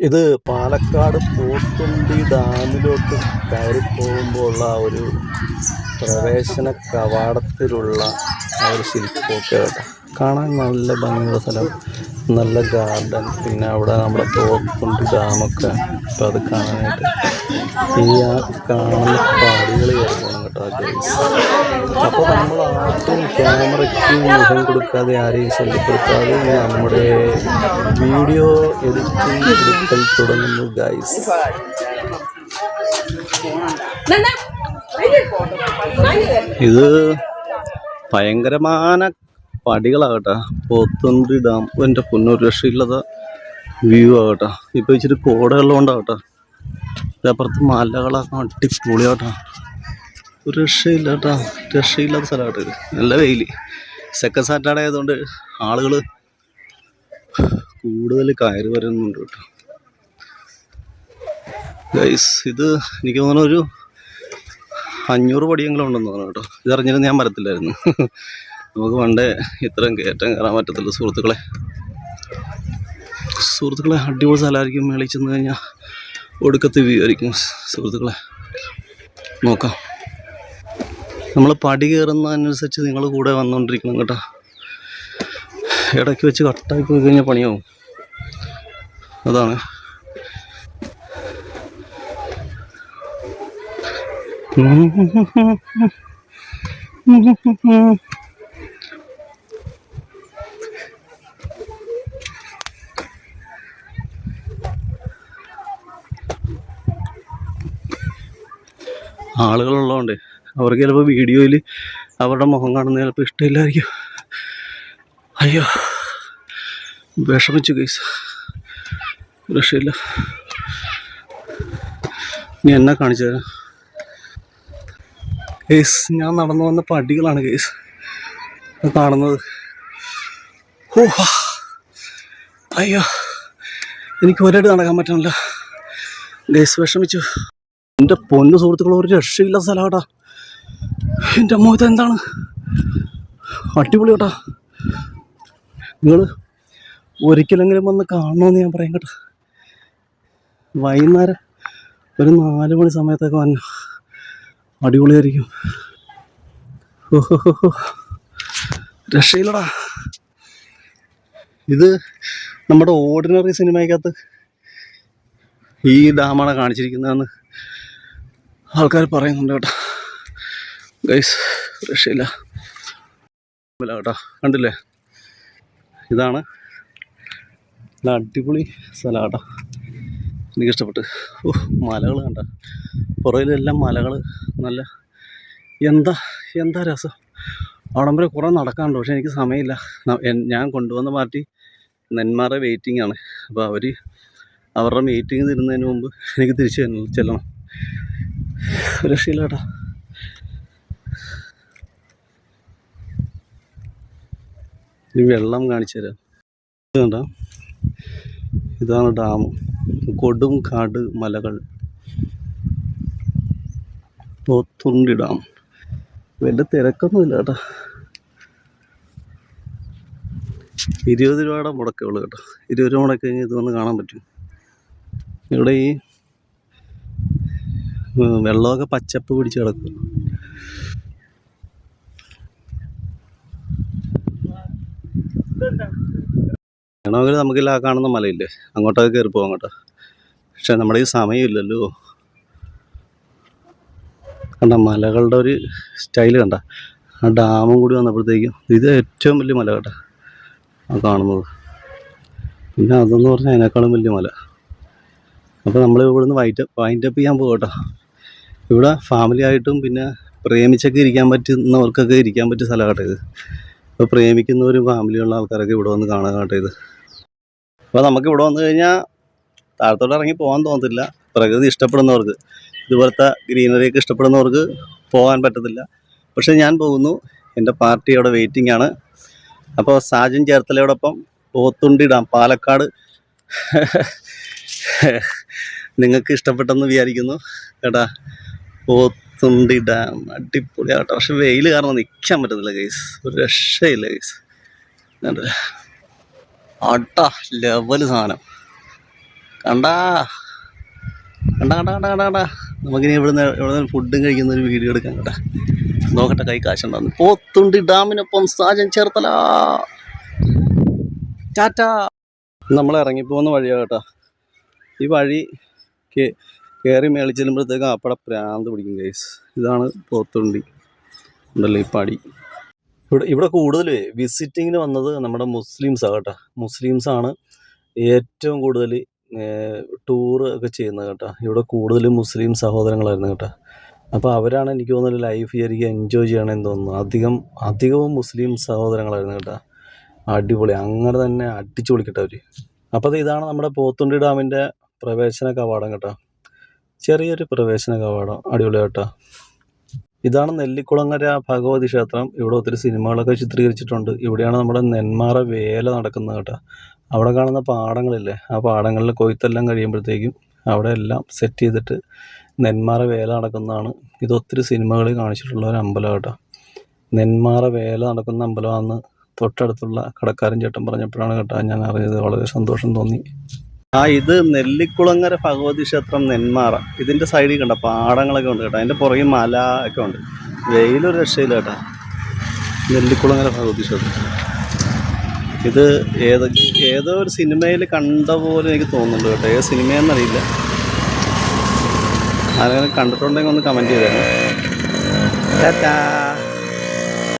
ഇത് പാലക്കാട് പോത്തുണ്ടി ഡാമിലോട്ട് കയറി പോകുമ്പോൾ ഉള്ള ആ ഒരു പ്രവേശന കവാടത്തിലുള്ള ആ ഒരു ശില്പമൊക്കെ കാണാൻ നല്ല ഭംഗിയുള്ള സ്ഥലം നല്ല ഗാർഡൻ പിന്നെ അവിടെ നമ്മുടെ തോക്കുണ്ട് ഡാമൊക്കെ. അപ്പം അത് കാണാനായിട്ട്. ഈ ആ കാണുന്ന പാടികൾ കയറി കേട്ടോ ഗൈസ് അപ്പോൾ നമ്മൾ ആർക്കും ക്യാമറയ്ക്ക് മുഖം കൊടുക്കാതെ ആരെയും ശല്യപ്പെടുത്താതെ നമ്മുടെ വീഡിയോ എഡിറ്റിംഗ് എടുക്കൽ തുടങ്ങുന്നു ഗൈസ് ഇത് ഭയങ്കരമായ പടികളാകട്ടെ. പോത്തുണ്ടി ഡാം എന്റെ പൊന്നൂർ രക്ഷയില്ലാത്ത വ്യൂ ആകട്ടെ. ഇപ്പോൾ ഇച്ചിരി കോടയുള്ളതുകൊണ്ടാകട്ടെ ഇതപ്പുറത്ത് മലകളൊക്കെ അടിപൊളിയാട്ടോ ഒരു രക്ഷയില്ലാട്ടാ രക്ഷയില്ലാത്ത സ്ഥലമായിട്ട് ഇത്. നല്ല വെയിൽ സെക്കൻഡ് സാറ്റർഡേ ആയതുകൊണ്ട് ആളുകൾ കൂടുതൽ കയറി വരുന്നുണ്ട് കേട്ടോ. ഗൈസ് ഇത് എനിക്ക് തോന്നുന്നു ഒരു അഞ്ഞൂറ് പടിയെങ്കിലും ഉണ്ടെന്ന് തോന്നുന്നു കേട്ടോ. ഇത് അറിഞ്ഞിരുന്നു ഞാൻ വരത്തില്ലായിരുന്നു. നമുക്ക് പണ്ടേ ഇത്രയും കയറ്റം കയറാൻ പറ്റത്തില്ല സുഹൃത്തുക്കളെ. സുഹൃത്തുക്കളെ അടിപൊളി സ്ഥലമായിരിക്കും മേളിൽ ചെന്ന് കഴിഞ്ഞാൽ ഒടുക്കത്തെ വ്യൂ സുഹൃത്തുക്കളെ. നോക്കാം. നമ്മൾ പടി കയറുന്നതനുസരിച്ച് നിങ്ങൾ കൂടെ വന്നുകൊണ്ടിരിക്കണം കേട്ടോ. ഇടയ്ക്ക് വെച്ച് കട്ടായി പോയി കഴിഞ്ഞാൽ പണിയാവും. അതാണ്. ആളുകളുള്ളതുകൊണ്ട് അവർക്ക് ചിലപ്പോൾ വീഡിയോയിൽ അവരുടെ മുഖം കാണുന്നത് ചിലപ്പോൾ ഇഷ്ടമില്ലായിരിക്കും. അയ്യോ വിഷമിച്ചു കേസ് രക്ഷയില്ല. ഇനി എന്നെ കാണിച്ചു തരാം. കേസ് ഞാൻ നടന്നു വന്ന പടികളാണ് കേസ് കാണുന്നത്. ഓ അയ്യോ എനിക്ക് ഒരിടത്ത് നടക്കാൻ പറ്റണല്ലോ. ഗൈസ് വിഷമിച്ചു. എന്റെ പൊന്നു സുഹൃത്തുക്കൾ ഒരു രക്ഷയില്ല സ്ഥലമാട്ടാ. എന്റെ അമ്മ ഇതെന്താണ് അടിപൊളി കേട്ടാ നിങ്ങൾ ഒരിക്കലെങ്കിലും വന്ന് കാണണമെന്ന് ഞാൻ പറയാം കേട്ടോ. വൈകുന്നേരം ഒരു നാല് മണി സമയത്തൊക്കെ വന്നു അടിപൊളിയായിരിക്കും. ഓഹോ രക്ഷയില്ലടാ. ഇത് നമ്മുടെ ഓർഡിനറി സിനിമയ്ക്കകത്ത് ഈ ഡാമാണ് കാണിച്ചിരിക്കുന്നതെന്ന് ആൾക്കാർ പറയുന്നുണ്ട് കേട്ടോ. ഗൈസ് രക്ഷയില്ല. കേട്ടോ. കണ്ടില്ലേ? ഇതാണ്. നല്ല അടിപൊളി സ്ഥലം കേട്ടോ. എനിക്കിഷ്ടപ്പെട്ട്. ഓ മലകൾ കണ്ട. പുറകിലെല്ലാം മലകൾ നല്ല എന്താ എന്താ രസം? അവിടം വരെ കുറേ നടക്കാനുണ്ട് പക്ഷെ എനിക്ക് സമയമില്ല. ഞാൻ കൊണ്ടുവന്ന പാർട്ടി നെന്മാറെ വെയിറ്റിംഗ് ആണ്. അപ്പോൾ അവർ അവരുടെ മീറ്റിംഗ് തരുന്നതിന് മുമ്പ് എനിക്ക് തിരിച്ച് ചെല്ലണം- ചെല്ലണം രക്ഷയില്ല ഈ വെള്ളം കാണിച്ചു തരാം. ഇതാണ് ഡാം. കൊടും കാട് മലകൾ. പോത്തുണ്ടി ഡാം. വലിയ തിരക്കൊന്നുമില്ല കേട്ടോ. ഇരുപത് രൂപയുടെ മുടക്കേ ഉള്ളൂ കേട്ടോ. ഇരുപത് രൂപ മുടക്കി കഴിഞ്ഞാൽ ഇതൊന്ന് കാണാൻ പറ്റും. ഇവിടെ ഈ വെള്ളമൊക്കെ പച്ചപ്പ് പിടിച്ച് കിടക്കും. വേണമെങ്കിൽ നമുക്കില്ല ആ കാണുന്ന മലയില്ലേ? അങ്ങോട്ടൊക്കെ കയറി പോകാം അങ്ങോട്ട് പക്ഷെ നമ്മുടെ ഈ സമയമില്ലല്ലോ. കണ്ട മലകളുടെ ഒരു സ്റ്റൈൽ കണ്ട. ആ ഡാമും കൂടി വന്നപ്പോഴത്തേക്കും ഇത് ഏറ്റവും വലിയ മല കേട്ടോ ആ കാണുന്നത്. പിന്നെ അതെന്ന് പറഞ്ഞാൽ അതിനേക്കാളും വലിയ മല. അപ്പോൾ നമ്മൾ ഇവിടുന്ന് വൈറ്റ് വൈൻഡപ്പ് ചെയ്യാൻ പോകും കേട്ടോ. ഇവിടെ ഫാമിലി ആയിട്ടും പിന്നെ പ്രേമിച്ചൊക്കെ ഇരിക്കാൻ പറ്റുന്നവർക്കൊക്കെ ഇരിക്കാൻ പറ്റിയ സ്ഥലം കേട്ടോ ഇത്. ഇപ്പോൾ പ്രേമിക്കുന്നവരും ഫാമിലിയുള്ള ആൾക്കാരൊക്കെ ഇവിടെ വന്ന് കാണാൻ കേട്ടോ ഇത്. അപ്പോൾ നമുക്ക് ഇവിടെ വന്നു കഴിഞ്ഞാൽ താഴത്തോട്ട് ഇറങ്ങി പോകാൻ തോന്നത്തില്ല. പ്രകൃതി ഇഷ്ടപ്പെടുന്നവർക്ക് ഇതുപോലത്തെ ഗ്രീനറിയൊക്കെ ഇഷ്ടപ്പെടുന്നവർക്ക് പോകാൻ പറ്റത്തില്ല. പക്ഷേ ഞാൻ പോകുന്നു. എന്റെ പാർട്ടി അവിടെ വെയിറ്റിംഗ് ആണ്. അപ്പോൾ സാജൻ ചേർത്തലയോടൊപ്പം പോത്തുണ്ടി ഡാം പാലക്കാട്. നിങ്ങൾക്ക് ഇഷ്ടപ്പെട്ടെന്ന് വിചാരിക്കുന്നു. കേട്ടാ പോത്തുണ്ടി ഡാം അടിപൊളി അടിപൊളിയാട്ടോ പക്ഷെ വെയിൽ കാരണം നിൽക്കാൻ പറ്റുന്നില്ല ഗൈസ് ഒരു രക്ഷയില്ല ഗൈസ് അട്ടാ ലെവൽ സാധനം. കണ്ടാ? കണ്ട കണ്ട കണ്ട കണ്ട കണ്ട. നമുക്കിനി ഇവിടുന്ന് ഇവിടുന്ന് ഫുഡും കഴിക്കുന്ന ഒരു വീഡിയോ എടുക്കാൻ കേട്ടാ. നോക്കട്ടെ കൈ കാശുണ്ടാകുന്നു പോത്തുണ്ടി ഡാമിനൊപ്പം സാജൻ ചേർത്തല. ടാറ്റ. നമ്മൾ ഇറങ്ങിപ്പോകുന്ന വഴിയാണ് കേട്ടോ. ഈ വഴി കയറി മേളിൽ ചെല്ലുമ്പോഴത്തേക്കും അപ്പടെ പ്രാന്ത് പിടിക്കും ഗൈസ് ഇതാണ് പോത്തുണ്ടി ഉണ്ടല്ലോ ഈ പടി. ഇവിടെ ഇവിടെ കൂടുതൽ വിസിറ്റിങ്ങിന് വന്നത് നമ്മുടെ മുസ്ലിംസാണ് കേട്ടോ. മുസ്ലിംസാണ് ഏറ്റവും കൂടുതൽ ടൂർ ഒക്കെ ചെയ്യുന്നത് കേട്ടോ. ഇവിടെ കൂടുതൽ മുസ്ലിം സഹോദരങ്ങളായിരുന്നു കേട്ടോ. അപ്പോൾ അവരാണ് എനിക്ക് തോന്നുന്നത് ലൈഫ് ശരിക്കും എൻജോയ് ചെയ്യണമെന്ന് തോന്നുന്നു. അധികം അധികവും മുസ്ലിം സഹോദരങ്ങളായിരുന്നു കേട്ടോ. അടിപൊളി അങ്ങനെ തന്നെ അടിച്ചു പൊളിക്കട്ടെ അവർ അപ്പോൾ ഇതാണ് നമ്മുടെ പോത്തുണ്ടി ഡാമിന്റെ പ്രവേശന കവാടം കേട്ടോ. ചെറിയൊരു പ്രവേശന കവാടം. അടിപൊളി കേട്ടോ ഇതാണ് നെല്ലിക്കുളങ്ങര ഭഗവതി ക്ഷേത്രം. ഇവിടെ ഒത്തിരി സിനിമകളൊക്കെ ചിത്രീകരിച്ചിട്ടുണ്ട്. ഇവിടെയാണ് നമ്മുടെ നെന്മാറ വേല നടക്കുന്നത് കേട്ടോ. അവിടെ കാണുന്ന പാടങ്ങളില്ലേ? ആ പാടങ്ങളിൽ കൊയ്ത്തെല്ലാം കഴിയുമ്പോഴത്തേക്കും അവിടെ എല്ലാം സെറ്റ് ചെയ്തിട്ട് നെന്മാറ വേല നടക്കുന്നതാണ്. ഇത് ഒത്തിരി സിനിമകളിൽ കാണിച്ചിട്ടുള്ള ഒരു അമ്പലം കേട്ടോ. നെന്മാറ വേല നടക്കുന്ന അമ്പലമാണെന്ന് തൊട്ടടുത്തുള്ള കടക്കാരൻ ചേട്ടൻ പറഞ്ഞപ്പോഴാണ് കേട്ടോ ഞാൻ അറിഞ്ഞത്. വളരെ സന്തോഷം തോന്നി. ആ ഇത് നെല്ലിക്കുളങ്ങര ഭഗവതി ക്ഷേത്രം നെന്മാറ. ഇതിന്റെ സൈഡിൽ കണ്ട പാടങ്ങളൊക്കെ ഉണ്ട് കേട്ടോ. അതിന്റെ പുറകിൽ മല ഒക്കെ ഉണ്ട്. വെയിലൊരു രക്ഷയില്ല കേട്ടോ. നെല്ലിക്കുളങ്ങര ഭഗവതി ക്ഷേത്രം. ഇത് ഏത് ഏതോ ഒരു സിനിമയിൽ കണ്ട പോലെ എനിക്ക് തോന്നുന്നുണ്ട് കേട്ടോ. ഏത് സിനിമയെന്നറിയില്ല ആരെങ്കിലും കണ്ടിട്ടുണ്ടെങ്കിൽ ഒന്ന് കമന്റ് ചെയ്തേനെ ടാറ്റാ.